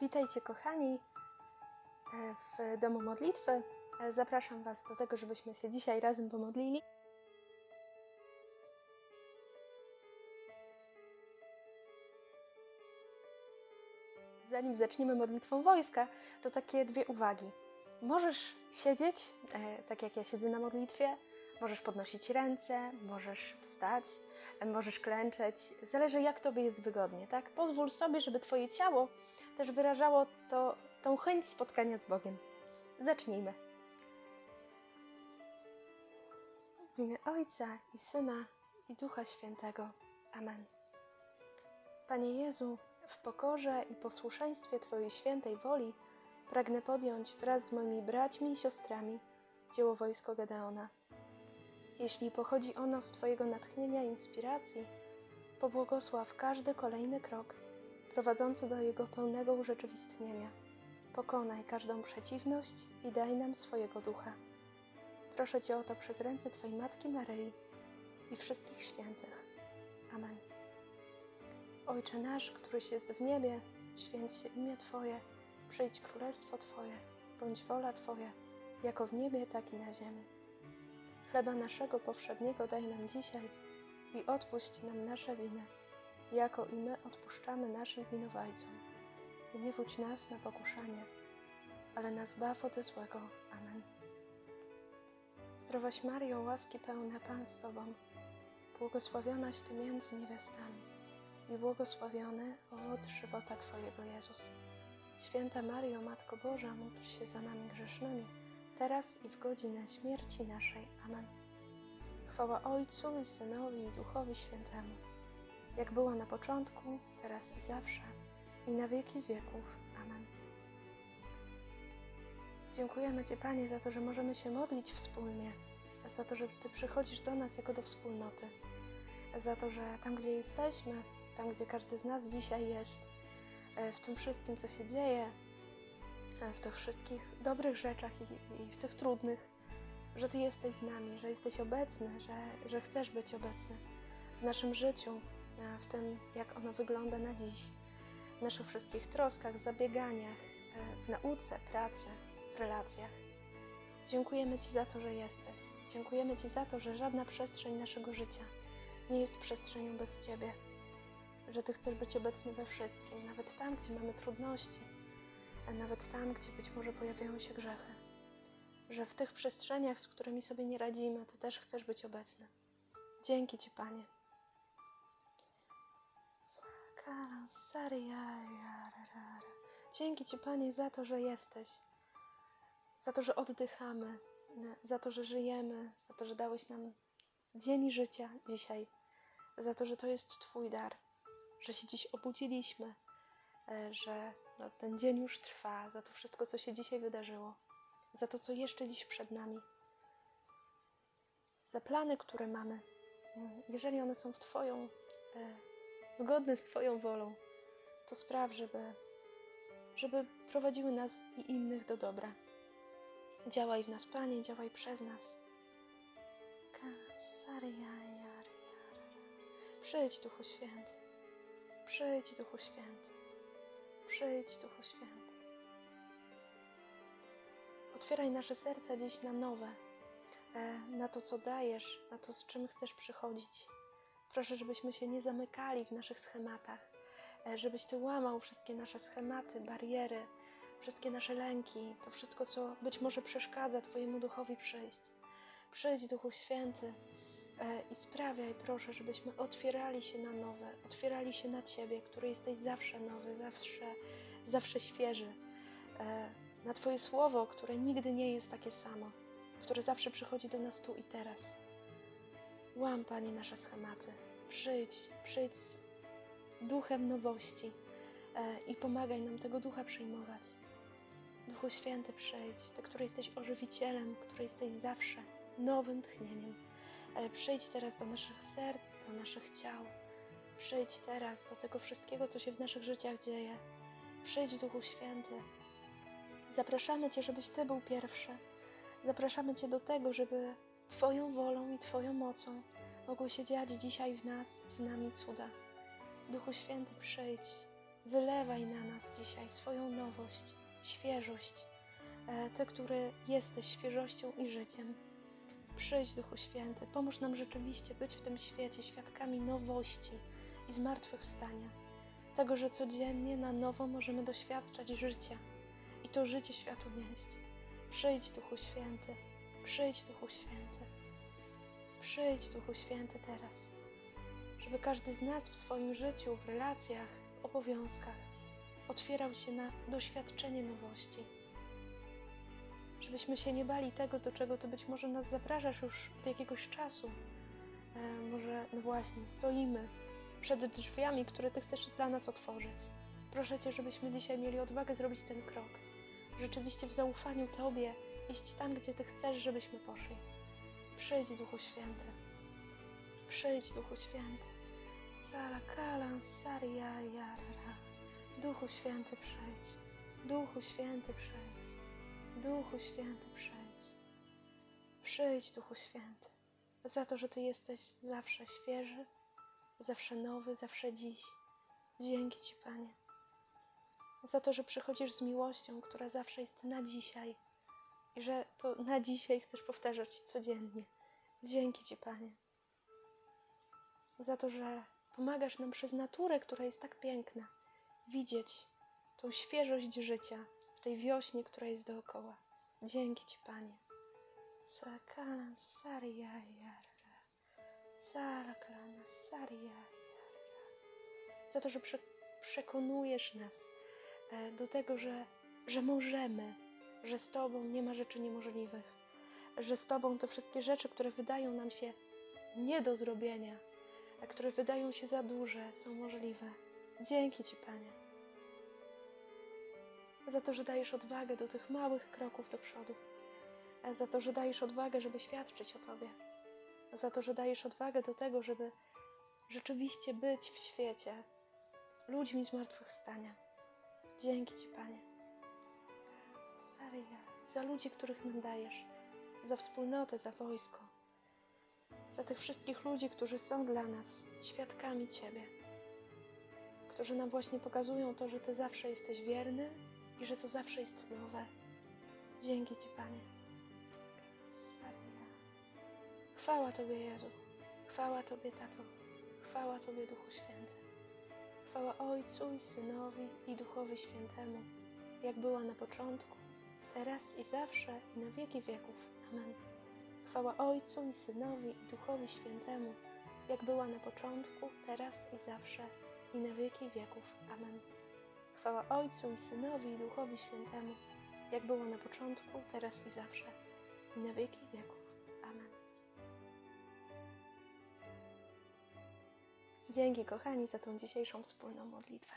Witajcie kochani e, w domu modlitwy. E, Zapraszam Was do tego, żebyśmy się dzisiaj razem pomodlili. Zanim zaczniemy modlitwą wojska, to takie dwie uwagi. Możesz siedzieć, e, tak jak ja siedzę na modlitwie, możesz podnosić ręce, możesz wstać, możesz klęczeć. Zależy, jak Tobie jest wygodnie, tak? Pozwól sobie, żeby Twoje ciało też wyrażało to, tą chęć spotkania z Bogiem. Zacznijmy. W imię Ojca i Syna i Ducha Świętego. Amen. Panie Jezu, w pokorze i posłuszeństwie Twojej świętej woli pragnę podjąć wraz z moimi braćmi i siostrami dzieło wojsko Gedeona. Jeśli pochodzi ono z Twojego natchnienia i inspiracji, pobłogosław każdy kolejny krok prowadzący do jego pełnego urzeczywistnienia. Pokonaj każdą przeciwność i daj nam swojego ducha. Proszę Cię o to przez ręce Twojej Matki Maryi i wszystkich świętych. Amen. Ojcze nasz, któryś jest w niebie, święć się imię Twoje, przyjdź królestwo Twoje, bądź wola Twoja, jako w niebie, tak i na ziemi. Chleba naszego powszedniego daj nam dzisiaj i odpuść nam nasze winy, jako i my odpuszczamy naszym winowajcom. I nie wódź nas na pokuszanie, ale nas baw ode złego. Amen. Zdrowaś Mario, łaski pełna Pan z Tobą, błogosławionaś Ty między niewiastami i błogosławiony owoc żywota Twojego Jezus. Święta Mario, Matko Boża, módl się za nami grzesznymi, teraz i w godzinę śmierci naszej. Amen. Chwała Ojcu i Synowi i Duchowi Świętemu, jak była na początku, teraz i zawsze, i na wieki wieków. Amen. Dziękujemy Ci, Panie, za to, że możemy się modlić wspólnie, za to, że Ty przychodzisz do nas jako do wspólnoty, za to, że tam, gdzie jesteśmy, tam, gdzie każdy z nas dzisiaj jest, e, w tym wszystkim, co się dzieje, w tych wszystkich dobrych rzeczach i, i w tych trudnych, że Ty jesteś z nami, że jesteś obecny, że, że chcesz być obecny w naszym życiu, w tym, jak ono wygląda na dziś, w naszych wszystkich troskach, zabieganiach, e, w nauce, pracy, w relacjach. Dziękujemy Ci za to, że jesteś. Dziękujemy Ci za to, że żadna przestrzeń naszego życia nie jest przestrzenią bez Ciebie. Że Ty chcesz być obecny we wszystkim, nawet tam, gdzie mamy trudności, a nawet tam, gdzie być może pojawiają się grzechy. Że w tych przestrzeniach, z którymi sobie nie radzimy, Ty też chcesz być obecny. Dzięki Ci, Panie. Dzięki Ci, Panie, za to, że jesteś, za to, że oddychamy, za to, że żyjemy, za to, że dałeś nam dzień życia dzisiaj, za to, że to jest Twój dar, że się dziś obudziliśmy, e, że no, ten dzień już trwa, za to wszystko, co się dzisiaj wydarzyło, za to, co jeszcze dziś przed nami, za plany, które mamy. Jeżeli one są w Twoją, e, zgodne z Twoją wolą, to spraw, żeby, żeby prowadziły nas i innych do dobra. Działaj w nas, Panie, działaj przez nas. Przyjdź, Duchu Święty. Przyjdź, Duchu Święty. Przyjdź, Duchu Święty. Otwieraj nasze serca dziś na nowe, e, na to, co dajesz, na to, z czym chcesz przychodzić. Proszę, żebyśmy się nie zamykali w naszych schematach, e, żebyś Ty łamał wszystkie nasze schematy, bariery, wszystkie nasze lęki, to wszystko, co być może przeszkadza Twojemu duchowi przyjść. Przyjdź, Duchu Święty, i sprawiaj, proszę, żebyśmy otwierali się na nowe, otwierali się na Ciebie, który jesteś zawsze nowy, zawsze, zawsze świeży, e, na Twoje słowo, które nigdy nie jest takie samo, które zawsze przychodzi do nas tu i teraz. Łam, Panie, nasze schematy. Przyjdź, przyjdź z duchem nowości e, i pomagaj nam tego ducha przyjmować. Duchu Święty, przyjdź, Ty, który jesteś ożywicielem, który jesteś zawsze nowym tchnieniem. Przyjdź teraz do naszych serc, do naszych ciał. Przyjdź teraz do tego wszystkiego, co się w naszych życiach dzieje. Przyjdź, Duchu Święty. Zapraszamy Cię, żebyś Ty był pierwszy. Zapraszamy Cię do tego, żeby Twoją wolą i Twoją mocą mogły się dziać dzisiaj w nas, z nami cuda. Duchu Święty, przyjdź, Wylewaj na nas dzisiaj swoją nowość, świeżość. E, Ty, który jesteś świeżością i życiem. Przyjdź, Duchu Święty, pomóż nam rzeczywiście być w tym świecie świadkami nowości i zmartwychwstania. Tego, że codziennie na nowo możemy doświadczać życia i to życie światu nieść. Przyjdź, Duchu Święty, przyjdź, Duchu Święty. Przyjdź, Duchu Święty, teraz, żeby każdy z nas w swoim życiu, w relacjach, obowiązkach otwierał się na doświadczenie nowości. Żebyśmy się nie bali tego, do czego Ty być może nas zapraszasz już od jakiegoś czasu. E, może, no właśnie, stoimy przed drzwiami, które Ty chcesz dla nas otworzyć. Proszę Cię, żebyśmy dzisiaj mieli odwagę zrobić ten krok. Rzeczywiście w zaufaniu Tobie iść tam, gdzie Ty chcesz, żebyśmy poszli. Przyjdź, Duchu Święty. Przyjdź, Duchu Święty. Sala kalan saria jarara. Duchu Święty, przyjdź. Duchu Święty, przyjdź. Duchu Święty, przyjdź. Przyjdź, Duchu Święty. Za to, że Ty jesteś zawsze świeży, zawsze nowy, zawsze dziś. Dzięki Ci, Panie. Za to, że przychodzisz z miłością, która zawsze jest na dzisiaj i że to na dzisiaj chcesz powtarzać codziennie. Dzięki Ci, Panie. Za to, że pomagasz nam przez naturę, która jest tak piękna, widzieć tą świeżość życia w tej wiośnie, która jest dookoła. Dzięki Ci, Panie. Sakana saria yarra. Saraklana saria yarra. Za to, że prze przekonujesz nas e, do tego, że, że możemy, że z Tobą nie ma rzeczy niemożliwych, że z Tobą te wszystkie rzeczy, które wydają nam się nie do zrobienia, a które wydają się za duże, są możliwe. Dzięki Ci, Panie. Za to, że dajesz odwagę do tych małych kroków do przodu. Za to, że dajesz odwagę, żeby świadczyć o Tobie. Za to, że dajesz odwagę do tego, żeby rzeczywiście być w świecie ludźmi zmartwychwstania. Dzięki Ci, Panie. Saria, za ludzi, których nam dajesz, za wspólnotę, za wojsko, za tych wszystkich ludzi, którzy są dla nas świadkami Ciebie, którzy nam właśnie pokazują to, że Ty zawsze jesteś wierny i że to zawsze jest nowe. Dzięki Ci, Panie. Chwała Tobie, Jezu. Chwała Tobie, Tato. Chwała Tobie, Duchu Święty. Chwała Ojcu i Synowi i Duchowi Świętemu, jak była na początku, teraz i zawsze i na wieki wieków. Amen. Chwała Ojcu i Synowi i Duchowi Świętemu, jak była na początku, teraz i zawsze i na wieki wieków. Amen. Chwała Ojcu i Synowi i Duchowi Świętemu, jak było na początku, teraz i zawsze i na wieki wieków. Amen. Dzięki kochani za tą dzisiejszą wspólną modlitwę.